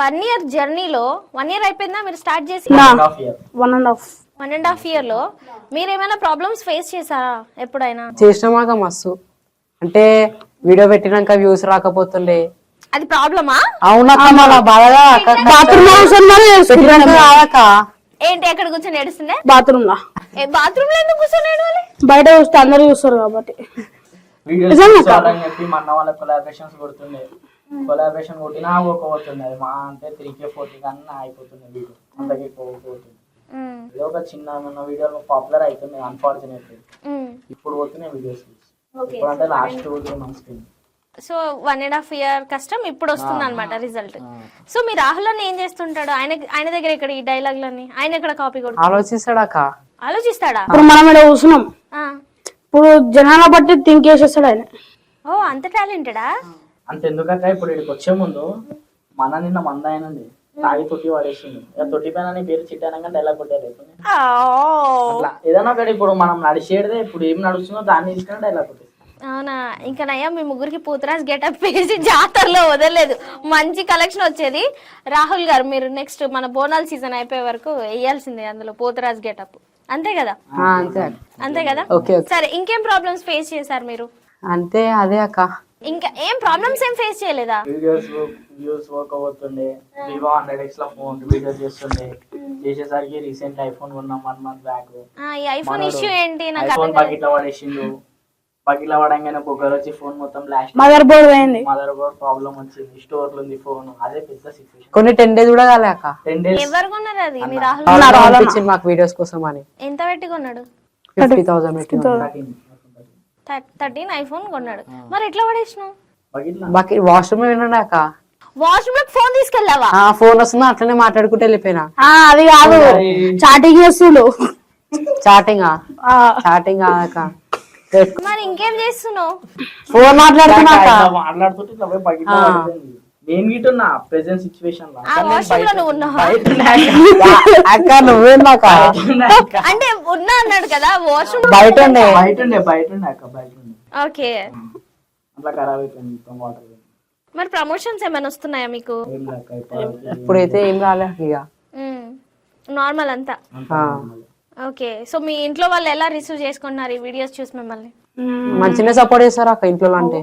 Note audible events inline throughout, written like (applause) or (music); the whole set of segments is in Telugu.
వన్ ఇయర్ జర్నీలో వన్ ఇయర్ అయిపోయిందా? మీరు స్టార్ట్ చేసి? One and half one and half ఇయర్లో. మీరు ఏమైనా ప్రాబ్లమ్స్ ఫేస్ చేశారా ఎప్పుడైనా? చేసినామాక మస్తు. అంటే వీడియో పెట్టినాక వ్యూస్ రాకపోతుండే. అది ప్రాబ్లమా అవునక్క మళ్ళా బాగా బాత్రూమ్ అవసరం ఏంటి ఎక్కడ కూర్చొని ఏడుస్తుండే? బాత్రూమ్ లా. ఏ బాత్రూమ్లో ఎందుకు కూర్చొని ఏడవాలి? బయట చూస్తే అందరు చూస్తారు కాబట్టి. వీడియోస్ చెప్పి మా అన్న వాళ్ళ కొలాబరేషన్స్ కొడుతుండే. కొలాబరేషన్ కొట్టినా పోకపోతుండే అది మా అంటే త్రీ కే ఫోర్ కే కన్నా అయిపోతుంది వీడియో అంతకే పోకపోతుంది ఉమ్, ఏదో ఒక చిన్న ఉన్న వీడియోలు పాపులర్ అవుతుంది అన్ఫార్చునేట్లీ ఉమ్. ఇప్పుడు పోతున్నాయి వీడియోస్ ఇప్పుడు అంటే లాస్ట్ టూ త్రీ మంత్స్కి so one and half year కష్టం ఇప్పుడు వస్తుంది అనమాట రిజల్ట్ సో మీ రాహుల్ అన్న ఏం చేస్తుంటాడు? ఆయన ఆయన దగ్గర ఇక్కడ ఈ డైలాగ్లన్నీ ఆయన ఎక్కడ కాపీ కొడు ఆలోచిస్తాడక్క? ఆలోచిస్తాడా? ఇప్పుడు మనం ఇక్కడ కూర్చున్నాం. ఆ. ఇప్పుడు జనాల బట్టి థింక్ చేసేస్తాడు ఆయన. ఓ అంత టాలెంటెడా అంత ఎందుకక్క ఇప్పుడు ఇక్కడికి వచ్చే ముందు మన నిన్న మంద అయినండి తాగి తొట్టి పడేసింది తొట్టి పైన నీ పేరు చిట్టానంగా డైలాగ్ కొట్టారు అట్లా. ఏదైనా ఒకటి ఇప్పుడు మనం నడిచేదే ఇప్పుడు ఏం నడుస్తుందో దాన్ని తీసుకుని డైలాగ్ కొట్టేస్తాం అవునా? ఇంకా నయ్యా మీ ముగ్గురికి పూతరాజ్ గెటప్ వేసి జాతరలో వదలలేదు. మంచి కలెక్షన్ వచ్చేది. రాహుల్ గారు మీరు నెక్స్ట్ మన బోనాల్ సీజన్ అయిపోయే వరకు వేయాల్సిందే అందులో పూతరాజ్ గెటప్. అంతే కదా? ఆ, అంతే కదా? సరే ఇంకేం ప్రాబ్లమ్స్ ఫేస్ చేశారు మీరు? అంతే అదే అక్క. ఇంకా ఏం ప్రాబ్లమ్స్ ఏం ఫేస్ చేయలేదా? వీడియోస్ వ్యూస్ వర్క్ అవుతుండే వివో హండ్రెడ్ ఎక్స్లో ఫోన్ వీడియోస్ చేస్తుండే. చేసేసరికి రీసెంట్ ఐఫోన్ కొన్నాం వన్ మంత్ బ్యాక్ ఆ, ఈ ఐఫోన్ ఇష్యూ ఏంటి? నాకు ఐఫోన్. బకెట్లో పడేసిండు. బకెట్లో పడంగానే ఒకరు వచ్చి ఫోన్ మొత్తం బ్లాస్ట్ మదర్ బోర్డ్ పోయింది. మదర్ బోర్డ్ ప్రాబ్లం వచ్చింది. స్టోర్లో ఉంది ఫోన్ అదే పెద్ద సిచ్యువేషన్ కొన్ని టెన్ డేస్ కూడా కాలే అక్క. టెన్ డేస్ ఎవరు కొన్నారు అది? మీ రాహుల్ మాకు వీడియోస్ కోసం అని ఎంత పెట్టి కొన్నాడు? ఫిఫ్టీ థౌసండ్ పెట్టి థర్టీన్ ఐఫోన్ కొన్నాడు. మరి ఎట్లా పడేసినావు? బకెట్లో బాకి వాష్రూమ్ అక్క వాష్రూమ్లో ఫోన్ తీసుకెళ్ళావా? ఆ ఫోన్ వస్తుందో? అట్లనే మాట్లాడుకుంటూ వెళ్ళిపోయినా. ఆ, అది కాదు. చాటింగ్ చేస్తుండు చాటింగ్? ఆ, చాటింగ్ కాదక్క మరి ఇంకేం చేస్తున్నావు? ఫోన్ మాట్లాడుతున్నాక? మాట్లాడుతుంటే ఇట్లా పోయి బకెట్లో పడిపోయింది. నేను గిట్టున్నా ప్రెసెంట్ సిచ్యువేషన్లో. ఆ వాష్రూమ్లో నువ్వు ఉన్నావా? అక్క నువ్వేందాక అంటే ఉన్నా అన్నాడు కదా వాష్రూమ్ బయట ఉండే. బయట ఉండే బయట ఉండే అక్క బయట ఉండే. ఓకే. అట్లా ఖరాబ్ అయిపోయింది మొత్తం వాటర్ మరి ప్రమోషన్స్ ఏమైనా వస్తున్నాయా మీకు? ఇప్పుడైతే ఏం రాలే ఇక. నార్మల్ అంతా. ఓకే. సో మీ ఇంట్లో వాళ్ళు ఎలా రిసీవ్ చేసుకుంటున్నారు ఈ వీడియోస్ చూసి మిమ్మల్ని? మంచిగా సపోర్ట్ చేస్తారు అక్క ఇంట్లో అంటే.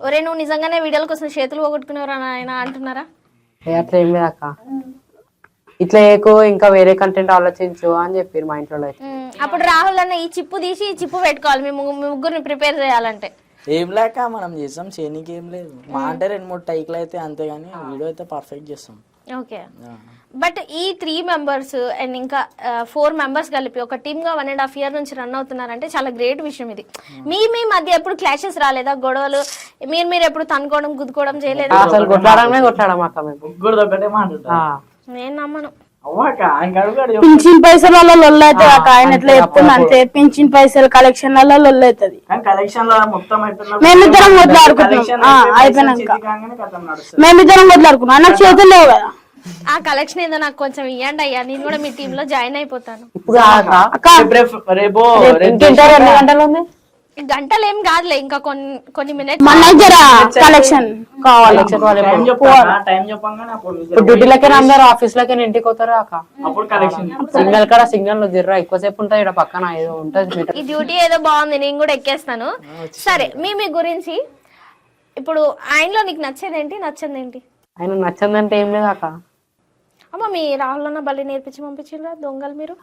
ఒరే నువ్వు నిజంగానే వీడియోల కోసం చేతులు పోగొట్టుకునేవారు ఆయన అంటున్నారా? అట్లా ఏం లేదు అక్క. ఇట్లా ఏకో ఇంకా వేరే కంటెంట్ ఆలోచించు అని చెప్పారు మా ఇంట్లో అయితే. మ్మ్. అప్పుడు రాహుల్ అన్న ఈ చిప్పు తీసి ఈ చిప్పు పెట్టుకోవాలి మీ ముగ్గు- మీ ముగ్గురిని ప్రిపేర్ చేయాలంటే. ఏం లేక మనం చేస్తాం చేయనీకి ఏం లేదు. మా అంటే రెండు మూడు టైక్లు అయితే అంతే కానీ వీడియో అయితే పర్ఫెక్ట్ చేస్తాం. ఓకే. బట్ ఈ త్రీ మెంబర్స్ అండ్ ఇంకా ఫోర్ మెంబర్స్ కలిపి ఒక టీమ్గా వన్ అండ్ హాఫ్ ఇయర్ నుంచి రన్ అవుతున్నారంటే చాలా గ్రేట్ విషయం ఇది. మీ మీ మధ్య ఎప్పుడు క్లాషెస్ రాలేదా? గొడవలు మీరు మీరు ఎప్పుడు తనుకోవడం గుద్దుకోవడం చేయలేదా. నేను నమ్మను. పింఛన్ పైసల లొల్లు అవుతుంది అక్క. ఆయన ఎట్లా చెప్తున్నా అంతే పింఛన్ పైసలు కలెక్షన్ లొల్లు అవుతుంది. కానీ కలెక్షన్లో మొత్తం అయిపోయిన మేమిద్దరం వదిలాడుకుంటున్నాం. అయిపోయినాక. మేమిద్దరం వదిలాడుకున్నాం నాకు చేతులు లేవు కదా. ఆ కలెక్షన్ ఏదో నాకు కొంచెం ఇవ్వండి అయ్యా. నేను కూడా మీ టీమ్లో జాయిన్ అయిపోతాను. ఇప్పుడు రేపు ఎన్ని గంటలు ఉంది? ఈ గంటలు ఏం కాదులే ఇంకా కొన్ని కొన్ని మినిట్స్ మన దగ్గర కలెక్షన్ కావాలి ఇప్పుడు డ్యూటీలకే అందరు ఆఫీస్ లకే ఇంటికి పోతారు అక్క? అప్పుడు కలెక్షన్ సిగ్నల్ కాడ సిగ్నల్ జిర్రా ఎక్కువసేపు ఉంటుంది ఇక్కడ పక్కన ఏదో ఉంటుంది ఈ డ్యూటీ ఏదో బాగుంది నేను కూడా ఎక్కేస్తాను. సరే మీ మీ గురించి ఇప్పుడు ఆయనలో నీకు నచ్చేదేంటి నచ్చిందేంటి? ఆయన నచ్చందంటే ఏం లేదు అక్క. అమ్మ మీ రాహుల్ బలి నేర్పించి పంపించారు దొంగలు మీరు?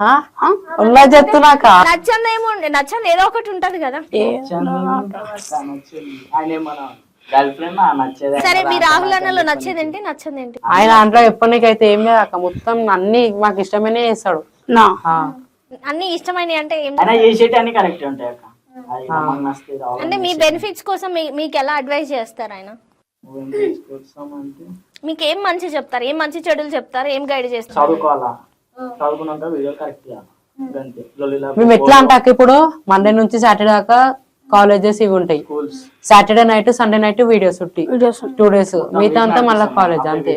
చెప్తున్నాక? నచ్చంది ఏమో నచ్చంది ఏదో ఒకటి ఉంటది కదా. ఆయన మన గర్ల్ ఫ్రెండ్ నచ్చేది సరే మీ రాహుల్ అన్నలో నచ్చేదేంటి నచ్చందేంటి? ఆయన దాంట్లో ఎప్పటికైతే ఏం లేదు అక్క మొత్తం అన్ని మాకు ఇష్టమైనే చేస్తాడు. అన్ని ఇష్టమైనవి అంటే అన్ని కరెక్ట్ ఉంటాయి అంటే మీ బెనిఫిట్స్ కోసం మీకు ఎలా అడ్వైస్ చేస్తారు ఆయన? మీకు ఏం మంచి చెప్తారు? ఏం మంచి చెడులు చెప్తారు? ఏం గైడ్ చేస్తారు? చదువుకోవాలా? చదువుకున్నాక వీడియో కరెక్ట్ చేయాలి? అంతే లొల్లిలా మేము ఎట్లా అంటే అక్క ఇప్పుడు? మండే నుంచి సాటర్డే దాకా కాలేజెస్ ఇవి ఉంటాయి. Schools Saturday night Sunday night videos two days మిగతా అంతా మళ్ళీ కాలేజ్ అంతే.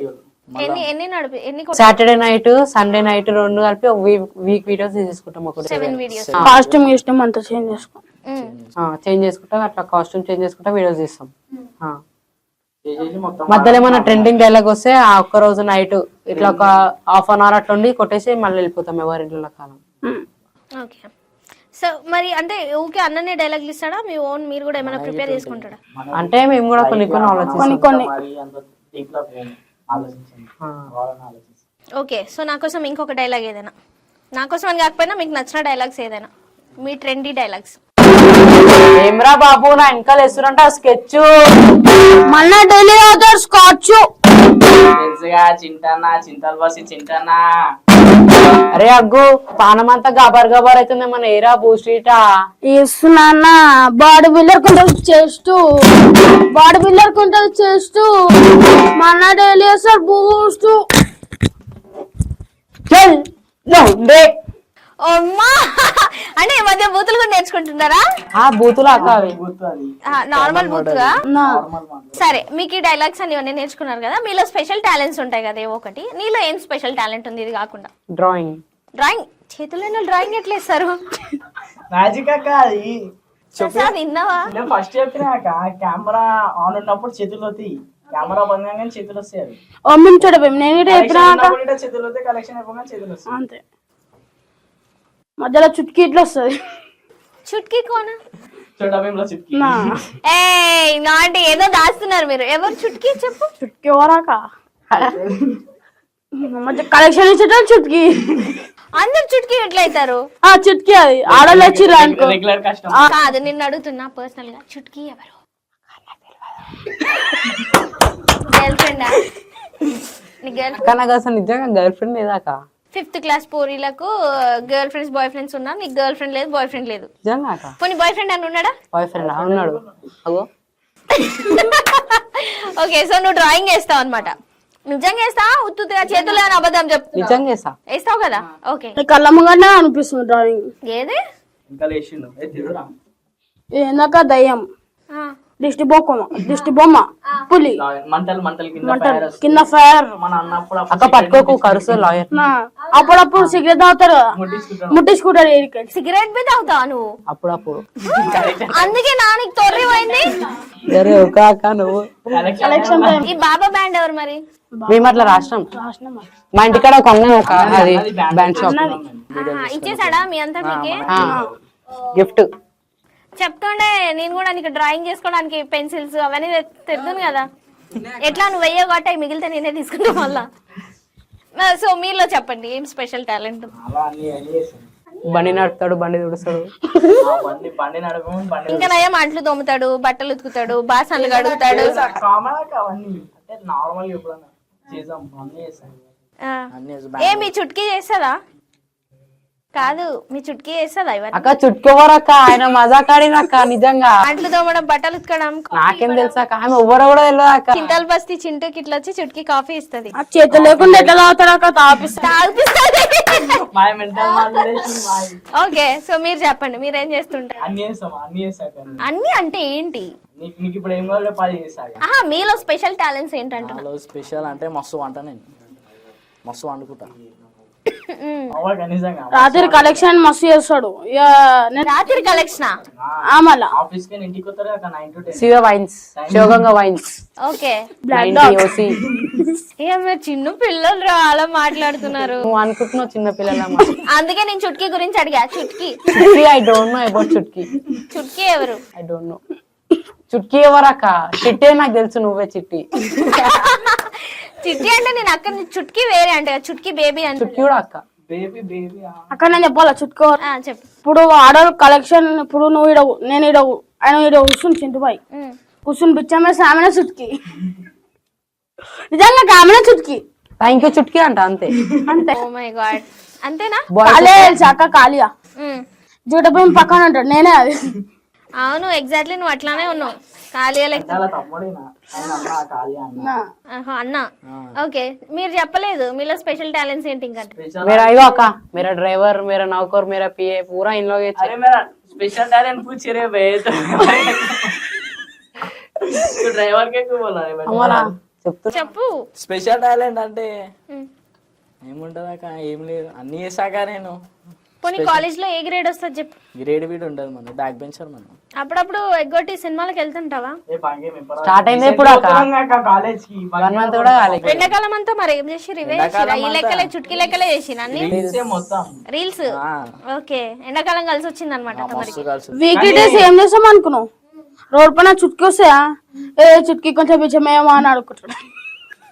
ఎన్ని ఎన్ని నడిపి ఎన్ని సాటర్డే నైట్ సండే నైట్ రెండు కలిపి ఒక వీక్ వీడియోస్ తీసుకుంటాం ఒకటి కాస్ట్యూమ్ ఇష్టం అంతా చేంజ్ చేసుకో చేంజ్ చేసుకుంటాం అట్లా కాస్ట్యూమ్ చేంజ్ చేసుకుంటా వీడియోస్ తీస్తాం మధ్యలో ఏమైనా ట్రెండింగ్ డైలాగ్ వస్తే ఆ ఒక్క రోజు నైట్ ఇట్లా ఒక హాఫ్ అన్ అవర్ అట్లా ఉండి కొట్టేసి మళ్ళీ వెళ్ళిపోతాం ఎవరి ఇంట్లో కాలం ఓకే. సో మరి అంటే ఊకే అన్ననే డైలాగులు ఇస్తాడా? మీ ఓన్ మీరు కూడా ఏమైనా ప్రిపేర్ చేసుకుంటాడా? అంటే మేము కూడా కొన్ని కొన్ని ఆలోచిస్తాం. కొన్ని ఓకే. సో నా కోసం ఇంకొక డైలాగ్ ఏదైనా? నా కోసం అని కాకపోయినా మీకు నచ్చిన డైలాగ్స్ ఏదైనా? మీ ట్రెండీ డైలాగ్స్ ఏమ్రా బాబు నా వెనకాల వేస్తురంట స్కెచ్. మళ్ళా డైలీ అవుతారు స్కాచ్. తెలుసుగా చింటన్నా చింతలు బసి చింటన్నా అరే అగ్గు పానం అంతా గబర్ గబర్ అవుతుంది మన ఏరా బూస్ట్రీటా ఇస్తున్నా బాడీ బిల్డర్ కొంటది చేస్తూ. బాడీ బిల్డర్ కొంటది చేస్తూ. మన డైలీ వేస్తారు బూస్ట్. అమ్మా! అంటే ఈ మధ్య బూతులు కూడా నేర్చుకుంటున్నారా? ఆ బూతులు అక్క అవి. నార్మల్ బూతుగా సరే మీకు ఈ డైలాగ్స్ అన్ని ఇవన్నీ నేర్చుకున్నారు కదా మీలో స్పెషల్ టాలెంట్స్ ఉంటాయి కదా ఏవో ఒకటి. నీలో ఏం స్పెషల్ టాలెంట్ ఉంది ఇది కాకుండా? డ్రాయింగ్ డ్రాయింగ్ చేతుల్లో డ్రాయింగ్ ఎట్లా ఇస్తారు మ్యాజిక్ అక్క అది ప్రసాద్ విన్నావా? నేను ఫస్ట్ చెప్పినాక కెమెరా ఆన్ ఉన్నప్పుడు చేతులు కెమెరా బంద్ చేతులు వస్తాయి నేను ఉన్నప్పుడు ఇట్లా చేతులు వస్తాయి కలెక్షన్ అయిపోగానే చేతులు వస్తాయి. అంతే. మధ్యలో చుట్కీ ఇట్లా వస్తుంది. చుట్కీ కోన? నా. ఏ నాటి ఏదో దాస్తున్నారు మీరు. ఎవరు చుట్కీ చెప్పు? చుట్కీ వరాక మధ్య కలెక్షన్ ఇచ్చేటప్పుడు చుట్కీ. అందరు చుట్కీ ఎట్లా అవుతారు ఆ చుట్కీ అది. ఆడలు వచ్చిర్రు అనుకో. రెగ్యులర్ కష్టం కాదు నిన్ను అడుగుతున్నా పర్సనల్గా. చుట్కీ ఎవరు? (laughs) గర్ల్ ఫ్రెండ్ నీ గర్ల్ అక్క నాకు అసలు నిజంగా? గర్ల్ ఫ్రెండ్ లేదాక? ఫిఫ్త్ క్లాస్ పోరీలకు గర్ల్ ఫ్రెండ్స్ బాయ్ ఫ్రెండ్స్ ఉన్నా నీకు గర్ల్ ఫ్రెండ్ లేదు బాయ్ ఫ్రెండ్ లేదు. పోనీ బాయ్ ఫ్రెండ్ అని ఉన్నాడా? Boy friend? ఉన్నాడు. అగో. (laughs) ఓకే సో నువ్వు డ్రాయింగ్ వేస్తావు అనమాట నిజంగా వేస్తావా ఉత్తుగా చేతులు అని అబద్ధం చెప్తున్నావు? నిజంగా వేసా వేస్తావు కదా? ఓకే. కళ్ళమ్మగానే అనిపిస్తుంది డ్రాయింగ్. ఏది? ఏందాక దయ్యం. ఆ, దిష్టి బొమ్మ దిష్టి బొమ్మ పులి. మంటలు మంటలు కింద మంటలు. కింద ఫైర్ మన అన్నప్పుడు అక్క పట్టుకోకు కరుసు లాయర్. అప్పుడప్పుడు సిగరెట్ తాగుతారు ముట్టించుకుంటారు సిగరెట్ మీద నువ్వు? అప్పుడప్పుడు. అందుకే నానికి తొర్రి పోయింది. సరే ఒక అక్క నువ్వు. ఈ బాబా బ్యాండ్ ఎవరు మరి? మేము అట్లా రాష్ట్రం. మా ఇంటికాడ ఒక అన్న ఒక అది బ్యాండ్ షాప్. ఇచ్చేసాడా మీ అంతా మీకే? గిఫ్ట్. చెప్తుండే నేను కూడా నీకు డ్రాయింగ్ చేసుకోవడానికి పెన్సిల్స్ అవన్నీ తెద్దును కదా. ఎట్లా నువ్వు వెయ్యవు కాబట్టి అవి మిగిలితే నేనే తీసుకుంటా మళ్ళా. సో మీలో చెప్పండి ఏం స్పెషల్ టాలెంట్ బండి నడుపుతాడు బండి తుడుస్తాడు. ఇంకా నయం అంట్లు తోముతాడు బట్టలు ఉతుకుతాడు బాసనలు కడుగుతాడు. ఏ మీ చుట్కీ చేస్తుందా? కాదు మీ చుట్కీ ఇవన్నీ? అక్క చుట్టుకోవరక్క ఆయన మజాక్ ఆడినక్క నిజంగా. అంట్లు తోమడం బట్టలు ఉతకడం నాకేం తెలుసా అక్క? ఆమె ఎవ్వరో కూడా తెలియదు అక్క. చింతల్ బస్తి చింటూకి ఇట్లా వచ్చి చుట్కీ కాఫీ ఇస్తుంది. చేతులు లేకుండా ఎట్లా తాగుతారు అక్క? తాగిపిస్తుంది. మా ఓకే సో మీరు చెప్పండి మీరు ఏం చేస్తుంటారు? అన్ని చేస్తాం అన్ని చేస్తాక అన్ని అంటే ఏంటి? నీకు నీకు ఇప్పుడు ఏం కావాలో పది చేస్తాక ఆహా మీలో స్పెషల్ టాలెంట్స్ ఏంటంటున్నా నాలో స్పెషల్ అంటే మస్తు వంట నేను. మస్తు వండుకుంటా. రాత్రి కలెక్షన్ మస్తు చేస్తాడు. రాత్రి కలెక్షనా Shiva wines Shivaganga wines okay. చిన్న పిల్లలు రా అలా మాట్లాడుతున్నారు. నువ్వు అనుకుంటున్నావు చిన్న పిల్లల అందుకే నేను చుట్కీ గురించి అడిగా Chutki. Chutki I don't know about Chutki. Chutki ఎవరు? ఐ డోంట్ నో చుట్కీ ఎవరక్క? చిట్టే నాకు తెలుసు నువ్వే చిట్టి. (laughs) చిట్టి అంటే నేను అక్కడ చుట్కీ వేరే అంటే చుట్కీ బేబీ అంటే. చుట్కీ కూడా అక్క. బేబీ బేబీ అక్కడ నేను చెప్పాలా చుట్టుకో ఆ, చెప్పు. ఇప్పుడు ఆడవాళ్ళు కలెక్షన్ ఇప్పుడు నువ్వు ఇడవు నేను ఇడవు ఆయన ఇడ కూర్చుని చింటుబాయి. కూర్చుని బిచ్చమేసి ఆమెనే చుట్టుకి నిజంగా ఆమెనే చుట్టుకి థ్యాంక్ యూ చుట్కీ అంట అంతే. అంతే. ఓ మై గాడ్ అంతేనా? కాలే అక్క ఉమ్. జూటపోయి పక్కన ఉంటాడు నేనే అది. అవును ఎగ్జాక్ట్లీ నువ్వు అట్లానే ఉన్నావు ఖాళీ లెక్క చాలా తమ్ముడేనా ఆయన అన్న ఖాళీ అన్న నా. ఆహా, అన్న ఓకే మీరు చెప్పలేదు మీలో స్పెషల్ టాలెంట్స్ ఏంటి ఇంకా స్పెషల్ मेरा आएगा का मेरा ड्राइवर मेरा नौकर मेरा पीए पूरा इन लोग अरे मेरा स्पेशल टैलेंट पूछ रहे भाई तो तो ड्राइवर के क्यों बोला है बेटा हमारा చెప్తూ చెప్పు స్పెషల్ టాలెంట్ అంటే ఉమ్. ఏముంటది అక్క ఏం లేదు అన్ని చేశాక నేను పోనీ కాలేజ్లో ఏ గ్రేడ్ వస్తుంది చెప్పు. గ్రేడ్ వీడ్ ఉండదు మనం బ్యాక్ బెంచర్ మనం. అప్పుడప్పుడు ఎగ్గొట్టి సినిమాలకు వెళ్తుంటావా? స్టార్ట్ అయింది ఇప్పుడు అక్క. కాలేజ్కి వన్ మంత్ కూడా కాలేదు ఎండాకాలం అంతా మరి ఏం ఇవే చేసిర్రా? ఈ లెక్కలే చుట్కీ లెక్కలే చేసిన అన్ని? రీల్స్ ఆ, ఓకే. ఎండాకాలం కలిసి వచ్చింది. అనమాట వీక్లీ డేస్ ఏం చేస్తాం అనుకున్నావు? రోడ్ పైన చుట్కీ వస్తాయా? ఏ చుట్కీ కొంచెం బిచ్చమేమో అని అడుగుతాడు